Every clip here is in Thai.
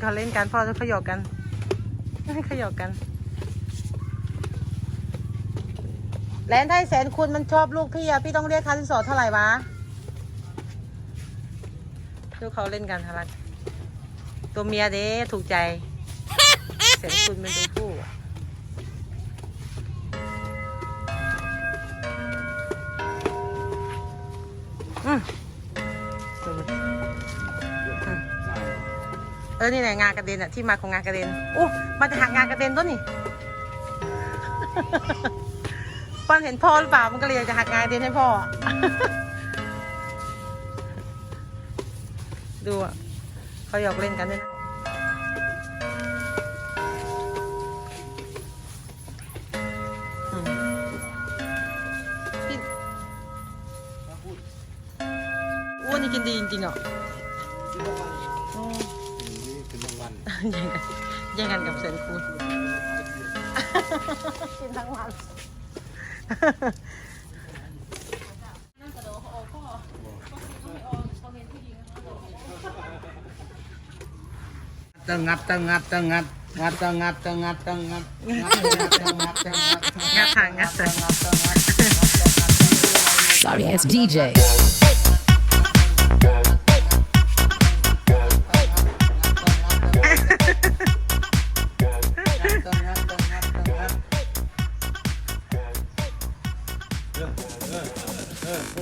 เขาเล่นกันพ่อจะขยอกกันให้ขยอกกันแลนไทยแสนคุณมันชอบลูกพี่อะพี่ต้องเรียกค่าสินสอดเท่าไหร่วะดูเขาเล่นกันทารักตัวเมียเด้ถูกใจ แสนคุณเป็นตัวผู้ ออนี่ไหนงานกระเด็นอะที่มาของงานกระเด็นอู้มาจะหักงานกระเด็นต้นนี่ปอนเห็นพ่อหรือเปล่ามันก็เลยอยากจะหักงานกระเด็นให้พ่อดูอะเขาหยอกเล่นกันด้วยนะอ้วนนี่กินดีจริงๆออื แย่งกันแย่งกันกับเซนคูณกินทั้งวันตั้งงัดตั้งงัดตั้งงัดงัดตั้งงัดตั้งงัดตั้งงัดงัดตั้งงัดตั้งงัดตั้งงัดงัดทางงัดเสร็จ Sorry, it's DJ.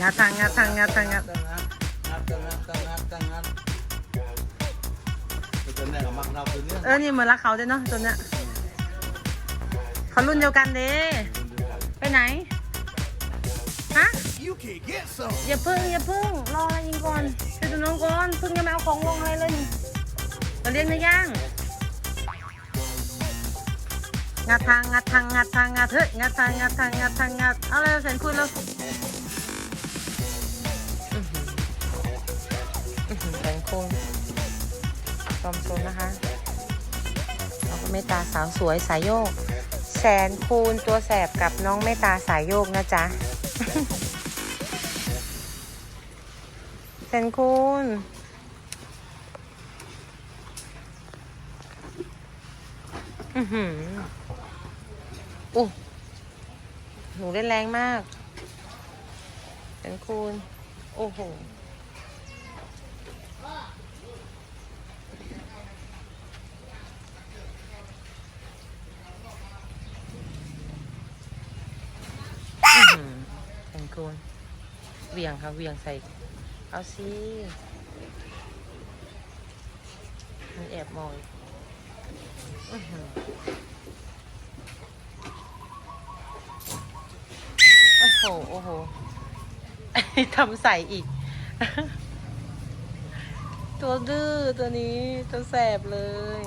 งัดทางงัดทางงัดทางงัดตั้งงัดงัดตั้งงัดตั้งงัดตั้งงัดเออ นี่เหมือนรักเขาด้วยเนาะตัวเนี้ยเขารุ่นเดียวกันเด้ไปไหน ฮะ อย่าพึ่งอย่าพึ่งรออะไรยิงก่อนไปดูน้องก่อนพึ่งยังไม่เอาของลงอะไรเลยนี่เราเลี้ยงเนื้อย่าง งัดทางงัดทางงัดทางงัดเฮ้ยงัดทางงัดทางงัดทางงัดเอาเลยเสร็จคุณแล้วอื้อหืออื้อหือแสนคูณจอมโซนนะคะเราก็เมตตาสาวสวยสายโยก แสนคูณตัวแสบกับน้องเมตตาสายโยกนะจ๊ะแสนคูณอือหื ออู้หนูเล่นแรงมากแสนคูณ โอ้โหอื้อหือแสนคูณเวียงค่ะเวียงใส่ เอาสิมันแอบมองอือหือ โอ้โหโอ้โหทำใส่อีก ตัวดื้อตัวนี้ตัวแสบเลย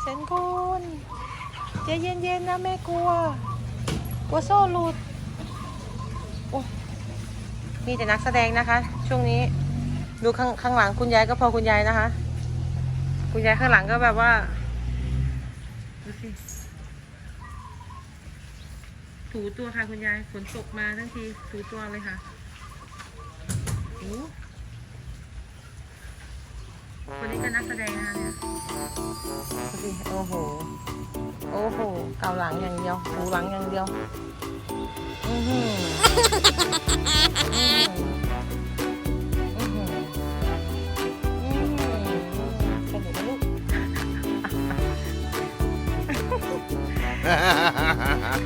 เซนคุณใจเย็นๆนะแม่กลัว กลัวโซ่หลุด โอ้ มีแต่นักแสดงนะคะ ช่วงนี้ ดูข้างข้างหลังคุณยายก็พอคุณยายนะคะ คุณยายข้างหลังก็แบบว่า ดูสิ ถูตัวค่ะคุณยายฝนตกมาทั้งทีถูตัวเลยค่ะโอ้คนนี้ก็นักแสดงนะคะเนี่ยดูสิโอ้โห โอ้โห เกาหลังอย่างเดียวถูหลังอย่างเดียว อือหืออือหืออือหืออือหือสนุกไหมลูก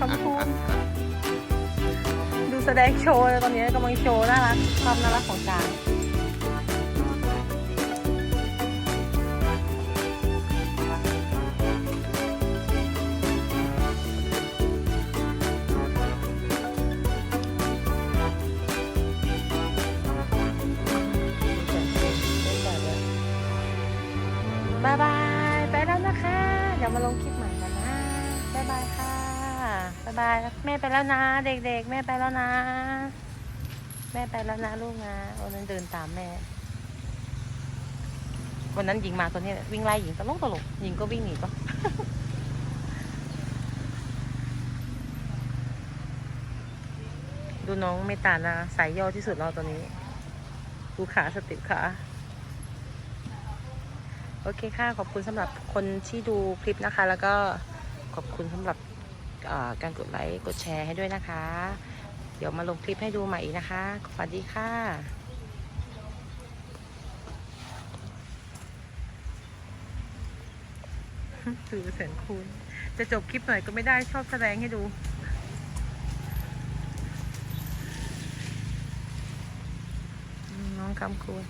คำพูดดู แสดงโชว์ตอนนี้กำลังโชว์น่ารักความน่ารักของจาง แม่ไปแล้วนะ เด็กๆ แม่ไปแล้วนะ แม่ไปแล้วนะลูกนะวันนั้นเดินตามแม่ วันนั้นหญิงมาตัวนี้วิ่งไล่หญิงตลกตลกหญิงก็วิ่งหนีก็ดูน้องเมตตานะสายย่อที่สุดเราตอนนี้ ดูขาสติขาโอเคค่ะ ขอบคุณสำหรับคนที่ดูคลิปนะคะ แล้วก็ขอบคุณสำหรับ การกดไลค์กดแชร์ให้ด้วยนะคะ เดี๋ยวมาลงคลิปให้ดูใหม่อีกนะคะสวัสดีค่ะสื่อแสนคูณจะจบคลิปหน่อยก็ไม่ได้ชอบแสดงให้ดู น้องคำคูณ